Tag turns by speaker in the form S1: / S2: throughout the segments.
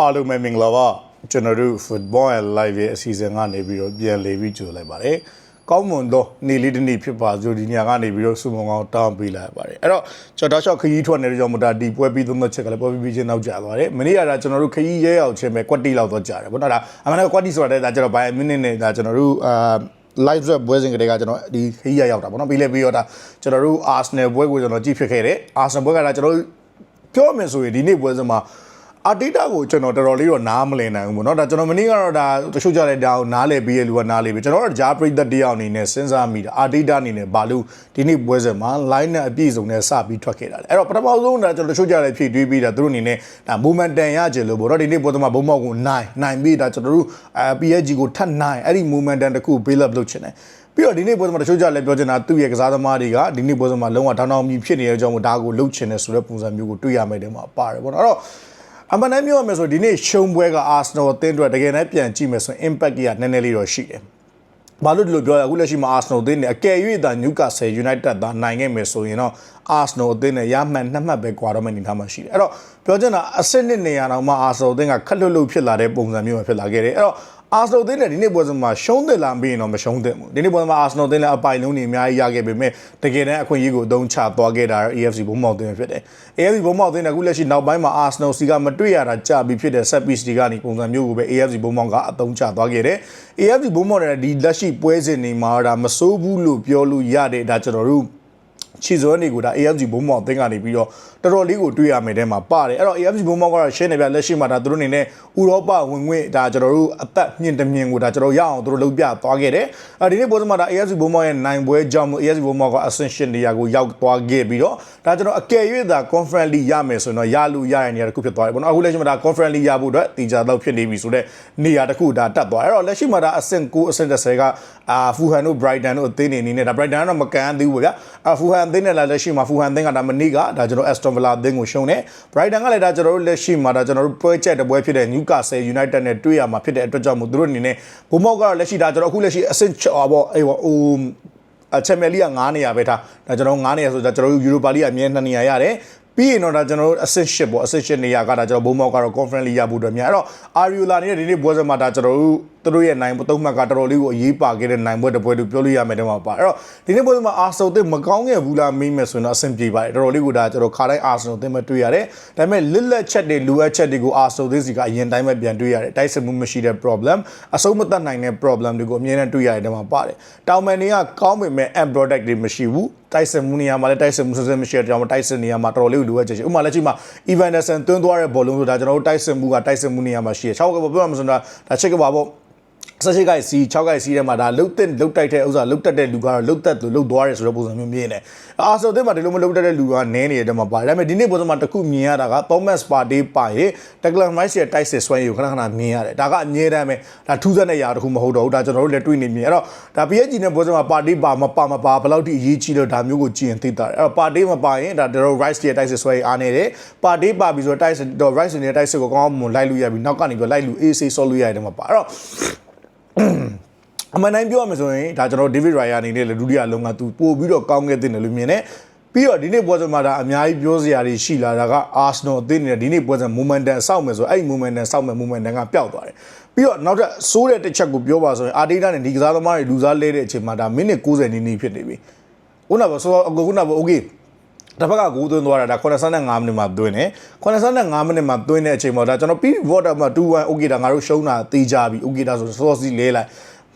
S1: အားလုံးပဲမင်္ဂလာပါကျွန်တော်တို့ football and live ရဲ့အစီအစဉ်ကနေပြီးတော့ပြန်လေပြီးကြိုလိုက်ပါတယ်ကောင်းမွန်သောနေ့လေးတစ်နေ့ဖြစ်ပါစို့ဒီညကနေပြီးတော့စုမုံကောင်းတောင်းပေးလိုက်ပါတယ်အဲ့တော့ကျွန်တော်တော့ခရီးထွက်နေတဲ့ကြောင့်မတာဒီပွဲပြီးသုံးသက်ချက်ကလည်းပွဲပြီးပြီးချင်းနောက်ကျသွားတယ်မနေ့ကဒါကျွန်တော်တို့ခရီးရဲရောက်ချင်းပဲကွက်တီလောက်တော့ကြာတယ်ဘောနော်ဒါအမှန်တော့ကွက်တီဆိုတာဒါကျွန်တော်ဘိုင်မိနစ်နဲ့ဒါကျွန်တော်တို့အာ live rap ပွဲစဉ်ကတည်းကကျွန်တော်ဒီခရီးရရောက်တာပေါ့နော်ပြီးလဲပြီးတော့ဒါကျွန်တော်တို့ Arsenal ပွဲကိုကျွန်တော်ကြည့်ဖြစ်ခဲ့တယ် Arsenal ပွဲကဒါကျွန်တော်တို့ပြောမယ်ဆိုရင်ဒီနေ့ပွဲစဉ်မှာ အာတီတာကိုကျွန်တော်တော်တော်လေးတော့နားမလည်နိုင်ဘူးပေါ့နော်ဒါကျွန်တော်မနေ့ကတော့ဒါတချို့ကြတဲ့ဒါကိုနားလည်ပြီးရလူကနားလည်ပြီးကျွန်တော်တို့ဂျာပရိသတ်တယောက်အနေနဲ့စဉ်းစားမိတာအာတီတာအနေနဲ့ဘာလို့ဒီနေ့ပွဲစဉ်မှာ line နဲ့အပြည့်စုံနဲ့စပြီးထွက်ခဲ့တာလဲအဲ့တော့ပထမဆုံးဒါကျွန်တော်တချို့ကြတဲ့ဖြည့်တွေးပြီးတာသူတို့အနေနဲ့ဒါ moment တန်ရကြလို့ပေါ့နော်ဒီနေ့ပွဲစဉ်မှာဘုံမောက်ကိုနိုင်နိုင်ပြီးဒါကျွန်တော်တို့အဲ PSG ကိုထပ်နိုင်အဲ့ဒီ moment တန်တစ်ခု build up လုပ်ချင်တယ်ပြီးတော့ဒီနေ့ပွဲစဉ်မှာတချို့ကြလည်းပြောချင်တာသူ့ရဲ့ကစားသမားတွေကဒီနေ့ပွဲစဉ်မှာလုံးဝထောင်းထောင်းမြည်ဖြစ်နေတဲ့အကြောင်းကိုဒါကိုလှုပ်ချင်တယ်ဆိုတဲ့ပုံစံမျိုးကိုတွေ့ရမယ်တဲ့မှာပါတယ်ပေါ့နော်အဲ့တော့ အမှန်တမ်းပြောရမယ်ဆိုဒီနေ့ရှုံးပွဲက Arsenal အသင်းအတွက်တကယ်တမ်းပြန်ကြည့်မယ်ဆိုရင် impact ကြီးကနည်းနည်းလေးတော့ရှိတယ်။ဘာလို့ဒီလိုပြောရအခုလက်ရှိမှာ Arsenal အသင်းနဲ့အကယ်၍သာ Newcastle United သာနိုင်ခဲ့မယ်ဆိုရင်တော့ Arsenal အသင်းနဲ့ရမှန်နှစ်မှတ်ပဲကွာတော့မယ့်အနေအထားမှာရှိတယ်။အဲ့တော့ပြောချင်တာအဆင့်နှစ်နေရာတော့မှ Arsenal အသင်းကခက်လွတ်လွတ်ဖြစ်လာတဲ့ပုံစံမျိုးပဲဖြစ်လာခဲ့တယ်။အဲ့တော့ Arsenal အသင်းနဲ့ဒီနေ့ပွဲစဉ်မှာရှုံးတယ်လားမပြီးရင်တော့မရှုံးသင့်ဘူးဒီနေ့ပွဲမှာ Arsenal အသင်းလည်းအပိုင်လုံးနေအများကြီးရခဲ့ပေမဲ့တကယ်တမ်းအခွင့်အရေးကိုအသုံးချသွားခဲ့တာ AFC ဘုံမောက်အသင်းဖြစ်တယ် AFC ဘုံမောက်အသင်းကအခုလက်ရှိနောက်ပိုင်းမှာ Arsenal စီကမတွေ့ရတာကြာပြီဖြစ်တဲ့ set piece တွေကနေပုံစံမျိုးကိုပဲ AFC ဘုံမောက်ကအသုံးချသွားခဲ့တယ် AFC ဘုံမောက်ရဲ့ဒီလက်ရှိပွဲစဉ်တွေမှာဒါမစိုးဘူးလို့ပြောလို့ရတဲ့ဒါကျွန်တော်တို့ ချီဇွန်တွေကိုဒါ AFC ဘုံမောက်အသင်းကနေပြီးတော့တော်တော်လေးကိုတွေ့ရမယ်တဲ့မှာပါတယ်အဲ့တော့ AFC ဘုံမောက်ကတော့ရှင်းနေပြလက်ရှိမှာဒါသူတို့အနေနဲ့ဥရောပဝင်ငွေဒါကျွန်တော်တို့အသက်မြင့်တမြင့်ကိုဒါကျွန်တော်ရအောင်သူတို့လုပ်ပြသွားခဲ့တယ်အဲဒီနေ့ပွဲစဉ်မှာဒါ AFC ဘုံမောက်ရဲ့နိုင်ပွဲကြောင့် AFC ဘုံမောက်က Ascension နေရာကိုရောက်သွားခဲ့ပြီးတော့ဒါကျွန်တော်အကယ်၍သာ Conference League ရမယ်ဆိုရင်တော့ရလို့ရတဲ့နေရာတစ်ခုဖြစ်သွားတယ်ပေါ့နော်အခုလက်ရှိမှာဒါ Conference League ရဖို့အတွက်တီချာတော့ဖြစ်နေပြီဆိုတော့နေရာတစ်ခုဒါတက်သွားအဲ့တော့လက်ရှိမှာဒါအဆင့်9အဆင့်10ကအာဖူဟန်တို့ Brighton တို့အသင်းနေအနေနဲ့ဒါ Brighton ကတော့မကန်သေးဘူးဗျာအာဖူဟန်အသင်းနဲ့လည်းလက်ရှိမှာဖူဟန်အသင်းကဒါမနေ့ကဒါကျွန်တော် Aston Villa အသင်းကိုရှုံးတယ် Brighton ကလည်းဒါကျွန်တော်တို့လက်ရှိမှာဒါကျွန်တော်တို့ပွဲချက်တပွဲဖြစ်တဲ့ Newcastle United နဲ့တွေ့ရမှာဖြစ်တဲ့အတွက်ကြောင့်မို့သူတို့အနေနဲ့ဘုံမောက်ကတော့လက်ရှိဒါကျွန်တော်အခုလက်ရှိအဆင့်ချောပေါ့အေးဟိုအချန်ပီယံလိက9နေရာပဲထားဒါကျွန်တော်9နေရာဆိုတော့ကျွန်တော်တို့ယူရိုပါလိကအမြဲ2နေရာရတယ်ပြီးရင်တော့ဒါကျွန်တော်တို့ assist ပေါ့ assist နေရာကဒါကျွန်တော်ဘုံမောက်ကတော့ conference လေးရဖို့အတွက်များအဲ့တော့ Ariola နေတဲ့ဒီနေ့ပွဲစဉ်မှာဒါကျွန်တော်တို့သူတို့ရဲ့နိုင်သုံးမှတ်ကတော်တော်လေးကိုအရေးပါခဲ့တဲ့နိုင်ပွဲတစ်ပွဲလို့ပြောလို့ရမယ်တဲ့မှာပါအဲ့တော့ဒီနေ့ပွဲစဉ်မှာ Arsenal အသင်းမကောင်းခဲ့ဘူးလားမေးမယ်ဆိုရင်တော့အဆင်ပြေပါတယ်တော်တော်လေးကိုဒါကျွန်တော်ခါတိုင်း Arsenal အသင်းပဲတွေ့ရတယ်ဒါပေမဲ့လစ်လက်ချက်တွေလိုအပ်ချက်တွေကို Arsenal အသင်းစီကအရင်တိုင်းပဲပြန်တွေ့ရတယ်တိုက်စစ်မှုမရှိတဲ့ problem အဆုံးမတတ်နိုင်တဲ့ problem တွေကိုအမြဲတမ်းတွေ့ရတယ်တဲ့မှာပါတယ်တောင်မန်တွေကကောင်းပေမဲ့ end product တွေမရှိဘူးတိုက်စစ်မှုနေရာမှာလည်းတိုက်စစ်မှုစစမရှိတဲ့ကြောင့်တိုက်စစ်နေရာမှာတော်တော်လေးလိုအပ်ချက်ရှိဥပမာလက်ရှိမှာ Evanderson သွင်းသွားတဲ့ဘောလုံးဆိုတာကျွန်တော်တို့တိုက်စစ်မှုကတိုက်စစ်မှုနေရာမှာရှိတယ်6ကပြောမှမဆိုတော့ဒါချက်ကပါပေါ့ ဆက်ရှိကိုက်စီ6ကိုက်စီထဲမှာဒါလုတ်တဲ့လုတ်တိုက်တဲ့ဥစ္စာလုတ်တက်တဲ့လူကတော့လုတ်တက်လို့လုတ်သွားတယ်ဆိုတဲ့ပုံစံမျိုးမြင်နေအာဆိုတဲ့မှာဒီလိုမလုတ်တက်တဲ့လူကနည်းနေတဲ့မှာပါတယ်ဒါပေမဲ့ဒီနေ့ပုံစံမှာတစ်ခုမြင်ရတာက Thomas Partey ပါရင် Declan Rice ရဲ့တိုက်စစ်ဆွဲရည်ကိုခဏခဏမြင်ရတယ်ဒါကအမြဲတမ်းပဲဒါထူးဆန်းတဲ့ຢာတစ်ခုမဟုတ်တော့ဘူးဒါကျွန်တော်တို့လည်းတွေ့နေမြင်အဲ့တော့ဒါ PSG နဲ့ပုံစံမှာ Partey ပါမပါမပါဘယ်လောက်ထိအရေးကြီးလို့ဒါမျိုးကိုကြည့်ရင်သိတာတယ်အဲ့တော့ Partey မပါရင်ဒါကျွန်တော် Rice ရဲ့တိုက်စစ်ဆွဲရည်အားနေတယ် Partey ပါပြီဆိုတော့တိုက်စစ်တော့ Rice ရဲ့တိုက်စစ်ကိုကောင်းအောင်လိုက်လို့ရပြီနောက်ကနေပြီးလိုက်လို့ AC ဆော့လို့ရတယ်မှာပါအဲ့တော့ အမှန်တိုင်းပြောရမယ်ဆိုရင်ဒါကျွန်တော် David Raya အနေနဲ့လည်းဒုတိယလုံးကသူပို့ပြီးတော့ကောင်းခဲ့တဲ့လို့မြင်တယ်ပြီးတော့ဒီနေ့ပွဲစဉ်မှာဒါအများကြီးပြောစရာတွေရှိလာတာက Arsenal အသင်းနဲ့ဒီနေ့ပွဲစဉ် momentum စောက်မယ်ဆိုအဲ့ momentum စောက်မယ် momentum ကပျောက်သွားတယ်ပြီးတော့နောက်ထပ်စိုးတဲ့တစ်ချက်ကိုပြောပါဆိုရင် Arteta နဲ့ဒီကစားသမားတွေလူစားလဲတဲ့အချိန်မှာဒါမိနစ်90နီးနီးဖြစ်နေပြီခုနကဆိုတော့အခုနက okay တစ်ဖက်ကဂိုးသွင်းသွားတာဒါ85မိနစ်မှာသွင်းတယ်85မိနစ်မှာသွင်းတဲ့အချိန်မှာဒါကျွန်တော်ပြီး water မှာ2-1 okay ဒါငါတို့ရှုံးတာတေးကြပြီ okay ဒါဆိုစောစီလဲလိုက်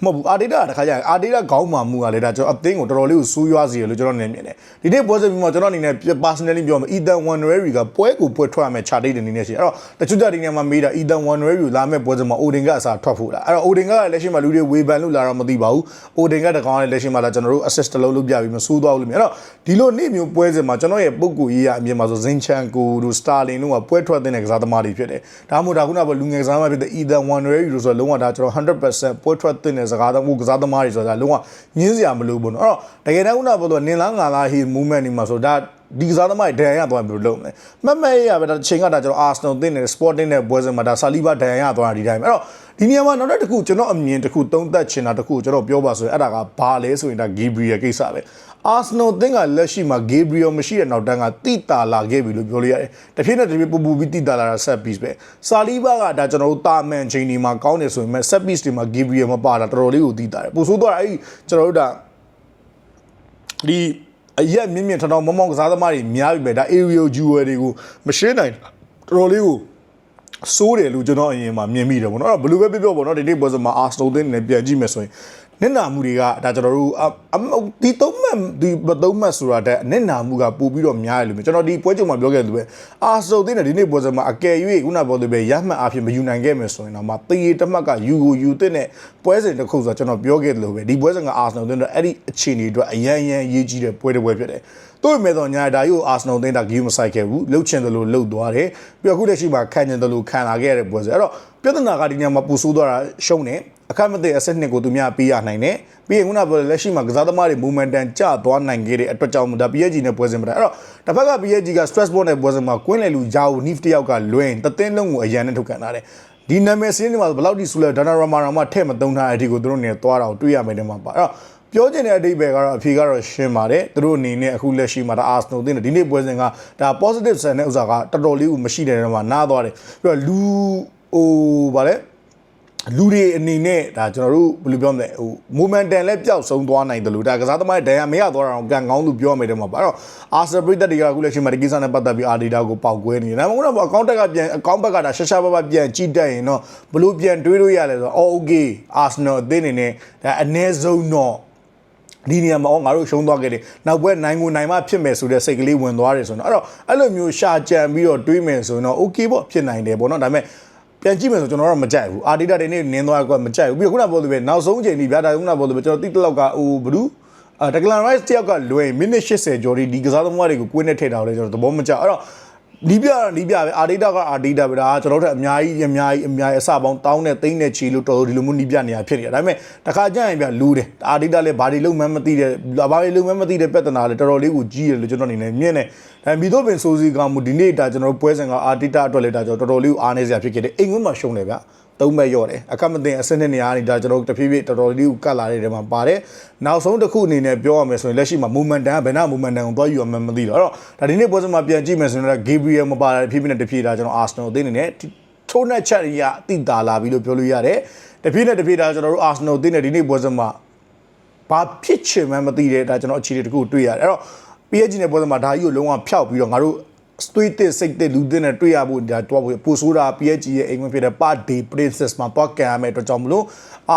S1: မဟုတ်ဘူးအာဒေတာတခါကျရင်အာဒေတာခေါင်းမာမှုကလည်းဒါကျွန်တော်အသိကိုတော်တော်လေးကိုစူးရွားစီရလို့ကျွန်တော်နေမြင်တယ်ဒီနေ့ပွဲစဉ်ပြီးမှကျွန်တော်အနေနဲ့ personally ပြောမယ် Ethan Wandereri ကပွဲကိုပွဲထွက်ရမယ် chart date အနေနဲ့ရှိအဲ့တော့တချို့ကြတဲ့နေရာမှာမေးတာ Ethan Wandereri ကိုလာမဲ့ပွဲစဉ်မှာ Odin ကအစားထွက်ဖို့လားအဲ့တော့ Odin ကလည်းလက်ရှိမှာလူတွေဝေဖန်လို့လာတော့မသိပါဘူး Odin ကတကောင်လည်းလက်ရှိမှာလာကျွန်တော်တို့ assist တစ်လုံးလုပ်ပြပြီးမဆိုးသွားဘူးလို့မြင်အဲ့တော့ဒီလိုနေ့မျိုးပွဲစဉ်မှာကျွန်တော်ရဲ့ပုံကူရေးရအမြင်မှာဆို Zinchenko တို့ Starling တို့ကပွဲထွက်တဲ့ကစားသမားတွေဖြစ်တယ်ဒါမှမဟုတ်ဒါခုနကလူငယ်ကစားသမားဖြစ်တဲ့ Ethan Wandereri လို့ဆိုတော့လုံးဝဒါကျွန်တော်100%ပွဲထွက်တဲ့စကားသမားကစားသမားတွေဆိုတာလုံးဝညင်းစရာမလိုဘူးเนาะအဲ့တော့တကယ်တမ်းခုနကပြောလို့နင်လားငါလားဟီ movement နေမှာဆိုဒါ ဒီကစားသမားတွေဒဏ်ရာရသွားပြီလို့လုပ်မယ်မှတ်မှတ်ရရပဲဒါချိန်ကဒါကျွန်တော် Arsenal တင်းနေ Sporting နဲ့ပွဲစဉ်မှာဒါဆာလီဘာဒဏ်ရာရသွားတာဒီတိုင်းပဲအဲ့တော့ဒီနေရာမှာနောက်တစ်ခုကျွန်တော်အမြင်တစ်ခုသုံးသပ်ချင်တာတစ်ခုကျွန်တော်ပြောပါဆိုရင်အဲ့ဒါကဘာလဲဆိုရင်ဒါ Gabriel ကိစ္စပဲ Arsenal တင်းကလက်ရှိမှာ Gabriel မရှိတဲ့နောက်တန်းကတိတာလာခဲ့ပြီလို့ပြောလို့ရတယ်။တစ်ဖြည်းနဲ့တစ်ဖြည်းပူပူပြီးတိတာလာတာ set piece ပဲ။ဆာလီဘာကဒါကျွန်တော်တို့တာမန်ချိန်ဒီမှာကောင်းတယ်ဆိုရင်မဲ့ set piece တွေမှာ Gabriel မပါတာတော်တော်လေးကိုတိတာတယ်။ပိုဆိုးတော့အဲ့ဒီကျွန်တော်တို့ဒါဒီ အရက်မြင့်မြင့်ထောင်ထောင်မောင်းမောင်းကစားသမားတွေများပြီပဲဒါ aerial jewel တွေကိုမရှင်းနိုင်တော်တော်လေးကိုစိုးတယ်လို့ကျွန်တော်အရင်မှာမြင်မိတယ်ပေါ့နော်အဲ့တော့ဘယ်လိုပဲပြောပြောပေါ့နော်ဒီနေ့ပွဲစဉ်မှာ Arsenal တင်းနဲ့ပြန်ကြည့်မယ်ဆိုရင် နစ်နာမှုတွေကဒါကျွန်တော်တို့အအဒီသုံးမှတ်ဒီသုံးမှတ်ဆိုတာတဲ့နစ်နာမှုကပို့ပြီးတော့များတယ်လို့ကျွန်တော်ဒီပွဲကြုံမှာပြောခဲ့တယ်လို့ပဲ Arsenal တင်းနဲ့ဒီနေ့ပွဲစဉ်မှာအကယ်၍ခုနပြောလို့ပဲရမှတ်အဖြစ်မယူနိုင်ခဲ့မယ်ဆိုရင်တော့မှတေးတမှတ်ကယူကိုယူတဲ့နဲ့ပွဲစဉ်တစ်ခုဆိုတော့ကျွန်တော်ပြောခဲ့တယ်လို့ပဲဒီပွဲစဉ်က Arsenal တင်းတော့အဲ့ဒီအခြေအနေအတွက်အရန်ရန်ရေးကြီးတဲ့ပွဲတစ်ပွဲဖြစ်တယ် တို့မဲ့တော့ညာဒါကြီးကိုအာဆနယ်တင်းတာဂီးမဆိုင်ခဲ့ဘူးလှုပ်ချင်တယ်လို့လှုပ်သွားတယ်ပြီးတော့အခုလက်ရှိမှာခံချင်တယ်လို့ခံလာခဲ့ရတဲ့ပွဲစဉ်အဲ့တော့ပြဿနာကဒီညမှာပူဆိုးသွားတာရှုံးတယ်အခက်မသိအဆက်နှစ်ကိုသူများပေးရနိုင်တယ်ပြီးရင်ခုနကပြောလက်ရှိမှာကစားသမားတွေ momentum ကျသွားနိုင်ခဲ့တဲ့အတွက်ကြောင့်မို့ဒါ PSG နဲ့ပွဲစဉ်မှာအဲ့တော့တစ်ဖက်က PSG က stress ball နဲ့ပွဲစဉ်မှာကွင်းလေလူဂျာကို Nif တယောက်ကလွင်တသင်းလုံးကိုအရန်နဲ့ထုတ်ကန်ထားတယ်ဒီနာမည်စင်းတွေမှာဘယ်လောက်ထိဆူလဲဒါနာရမာရာမထည့်မသုံးထားတဲ့အထိကိုသူတို့နေသွားတာကိုတွေ့ရမယ်တဲ့မှာပါအဲ့တော့ ပြောချင်တဲ့အဓိပ္ပာယ်ကတော့အဖြေကတော့ရှင်းပါတယ်သူတို့အနေနဲ့အခုလက်ရှိမှာဒါ Arsenal တင်းတယ်ဒီနေ့ပွဲစဉ်ကဒါ positive ဆန်တဲ့ဥစ္စာကတော်တော်လေးကိုမရှိတဲ့နေရာမှာနားသွားတယ်ပြီးတော့လူဟိုဗာလဲလူတွေအနေနဲ့ဒါကျွန်တော်တို့ဘယ်လိုပြောမလဲဟို momentum လည်းပျောက်ဆုံးသွားနိုင်တယ်လို့ဒါကစားသမားတွေဒဏ်ရာမရသွားတာတော့ကန်ကောင်းလို့ပြောရမယ်တဲ့မှာပါအဲ့တော့ Arsenal ပြည်သက်တွေကအခုလက်ရှိမှာဒီကိစ္စနဲ့ပတ်သက်ပြီး Ardita ကိုပေါက်ကွဲနေတယ်ဒါမှမဟုတ်တော့အကောင့်တက်ကပြန်အကောင့်ဘက်ကဒါရှာရှာပပပြန်ကြည့်တတ်ရင်တော့ဘလို့ပြန်တွေးလို့ရလဲဆိုတော့ oh okay Arsenal အသင်းအနေနဲ့ဒါအနည်းဆုံးတော့ ဒီနေရာမှာငါတို့ရှုံးသွားခဲ့တယ်နောက်ပွဲနိုင်ကိုနိုင်မှဖြစ်မယ်ဆိုတဲ့စိတ်ကလေးဝင်သွားတယ်ဆိုတော့အဲ့တော့အဲ့လိုမျိုးရှာကြံပြီးတော့တွေးမယ်ဆိုရင်တော့ okay ပေါ့ဖြစ်နိုင်တယ်ပေါ့နော်ဒါပေမဲ့ပြန်ကြည့်မယ်ဆိုကျွန်တော်တော့မကြိုက်ဘူးအာဒီတာတွေနေနင်းသွားကွာမကြိုက်ဘူးပြီးခုနပြောလို့ပဲနောက်ဆုံးချိန်ဒီဗျာဒါခုနပြောလို့ပဲကျွန်တော်တိတလောက်ကဟိုဘလူးအာဒကလန်ရိုက်စ်တယောက်ကလွယ်မိနစ်80ကျော်ဒီဒီကစားသမားတွေကိုကိုင်းနဲ့ထည့်ထားတယ်ကျွန်တော်သဘောမကျအဲ့တော့ နီးပြတော့နီးပြပဲအာဒေတာကအာဒေတာပဲဒါကျွန်တော်တို့အများကြီးအများကြီးအများကြီးအစပေါင်းတောင်းနဲ့သိန်းနဲ့ချီလို့တော်တော်ဒီလိုမျိုးနီးပြနေရဖြစ်နေတာဒါပေမဲ့တခါကြရင်ပြလူတယ်အာဒေတာလည်းဘာတွေလုံးမှန်းမသိတဲ့ဘာတွေလုံးမှန်းမသိတဲ့ပြဿနာလည်းတော်တော်လေးကိုကြီးတယ်လို့ကျွန်တော်အနေနဲ့မြင်တယ်ဒါမီတော့ပင်ဆိုစီကမှုဒီနေ့ဒါကျွန်တော်ပွဲစဉ်ကအာဒေတာအတွက်လည်းဒါကျွန်တော်တော်တော်လေးကိုအားနေစရာဖြစ်ခဲ့တယ်အိမ်ဝင်းမှာရှုံးတယ်ဗျ သုံးဘက်ရော့တယ်အခက်မတင်အစနစ်နေရာနေဒါကျွန်တော်တဖြည်းဖြည်းတော်တော်လေးကိုကတ်လာတဲ့နေရာမှာပါတယ်နောက်ဆုံးတစ်ခုအနေနဲ့ပြောရမယ်ဆိုရင်လက်ရှိမှာ momentum ဘယ်နှ momentum ကိုသွားယူရမှန်းမသိတော့အဲ့တော့ဒါဒီနေ့ပွဲစဉ်မှာပြန်ကြည့်မယ်ဆိုရင်လည်း Gabriel မပါတဲ့တဖြည်းဖြည်းနဲ့တဖြည်းဒါကျွန်တော် Arsenal အသင်းအနေနဲ့ထိုးနှက်ချက်ရအတိတာလာပြီလို့ပြောလို့ရတယ်တဖြည်းနဲ့တဖြည်းဒါကျွန်တော်တို့ Arsenal အသင်းနဲ့ဒီနေ့ပွဲစဉ်မှာဘာဖြစ်ချင်မှန်းမသိတဲ့ဒါကျွန်တော်အခြေအနေတစ်ခုတွေ့ရတယ်အဲ့တော့ PSG နဲ့ပွဲစဉ်မှာဒါကြီးကိုလုံးဝဖျောက်ပြီးတော့ငါတို့စ သွေးတစ်စိတ်တစ်လူသစ်နဲ့တွေ့ရဖို့ဒါတော့ပူဆိုးတာ PSG ရဲ့အိမ်ဝင်ဖြစ်တဲ့ Part Day Princess မှာတော့ကန်ရမယ်အတွက်ကြောင့်မလို့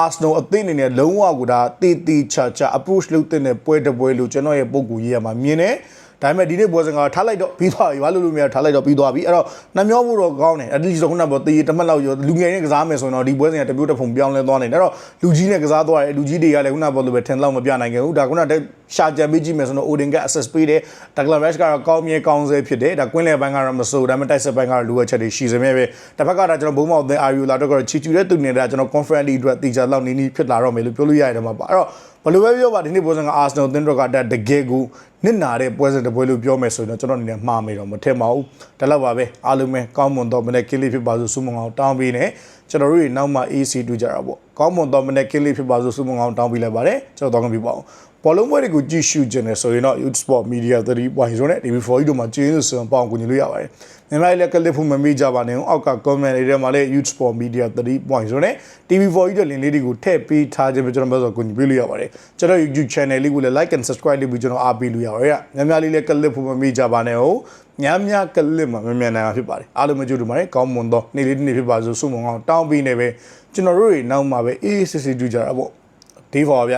S1: Arsenal အသင်းအနေနဲ့လုံးဝကိုဒါတီတီချာချာ approach လုပ်တဲ့ပွဲတစ်ပွဲလို့ကျွန်တော်ရဲ့ပုံကူရေးရမှာမြင်တယ် ဒါပေမဲ့ဒီနေ့ပွဲစဉ်ကထားလိုက်တော့ပြီးသွားပြီဘာလို့လို့မရထားလိုက်တော့ပြီးသွားပြီအဲ့တော့နှမျောမှုတော့ကောင်းတယ် at least ခုနကတည်တမက်လောက်ရောလူငယ်နဲ့ကစားမယ်ဆိုရင်တော့ဒီပွဲစဉ်ကတပြိုးတစ်ဖုံပြောင်းလဲသွားနိုင်တယ်အဲ့တော့လူကြီးနဲ့ကစားသွားတယ်လူကြီးတွေကလည်းခုနကပြောလို့ပဲထင်လောက်မပြနိုင်ခဲ့ဘူးဒါခုနကရှာကြံပေးကြည့်မယ်ဆိုတော့ Odin က assist ပေးတယ်ဒါကလန် Rush ကတော့ကောင်းမြဲကောင်းဆဲဖြစ်တယ်ဒါကွင်းလေပိုင်းကတော့မဆိုးဒါပေမဲ့တိုက်ဆက်ပိုင်းကတော့လိုအပ်ချက်တွေရှိစမြဲပဲတစ်ဖက်ကဒါကျွန်တော်ဘုံမောက်သင်း RU လာတော့ကတော့ချီချူတဲ့သူနေတာကျွန်တော် conference အတွက်တီချာလောက်နေနေဖြစ်လာတော့မယ်လို့ပြောလို့ရတယ်မှာပါအဲ့တော့ ဘယ်လိုပဲပြောပါဒီနေ့ပွဲစဉ်က Arsenal အသင်းတော်ကတကယ်ကိုနစ်နာတဲ့ပွဲစဉ်တစ်ပွဲလို့ပြောမယ်ဆိုရင်တော့ကျွန်တော်အနေနဲ့မှားမယ်တော့မထင်ပါဘူးဒါတော့ပါပဲအားလုံးပဲကောင်းမွန်တော့မနေ့ကင်းလေးဖြစ်ပါစို့ဆုမွန်အောင်တောင်းပေးနေ ကျွန်တော်တို့တွေနောက်မှ AC တွေ့ကြတာပေါ့ကောင်းမွန်တော့မနေ့ကင်းလေးဖြစ်ပါစို့ဆုမွန်အောင်တောင်းပေးလိုက်ပါတယ်ကျွန်တော်တောင်းပြပါအောင်ဘောလုံးပွဲတွေကိုကြည့်ရှုခြင်းနဲ့ဆိုရင်တော့ Youth Sport Media 3.0နဲ့ TV4 တို့မှာကျင်းစွန်ပေါအောင်ကူညီလို့ရပါတယ်မြန်မာလည်းကလစ်ဖို့မမေ့ကြပါနဲ့အောက်က comment တွေထဲမှာလည်း Youth Sport Media 3.0နဲ့ TV4 တို့လင်လေးတွေကိုထည့်ပေးထားခြင်းပဲကျွန်တော်ပြောဆိုကူညီပေးလို့ရပါတယ်ကျွန်တော် YouTube channel လေးကိုလည်း like and subscribe လုပ်ပြီးကျွန်တော်အားပေးလို့ရပါတယ်ညများလေးလည်းကလစ်ဖို့မမေ့ကြပါနဲ့ ဟုတ်ညများကလစ်မှာမြန်မြန်နိုင်အောင်ဖြစ်ပါတယ်အားလုံးမကြိုးတူပါတယ်ကောင်းမွန်သောနေ့လေးတစ်နေ့ဖြစ်ပါစို့ဆုမွန်အောင်တောင်းပေးနေပဲကျွန်တော်တို့တွေနောက်မှာပဲအေးအေးဆေးဆေးကြကြတာပေါ့ဒီဖော်ဗျ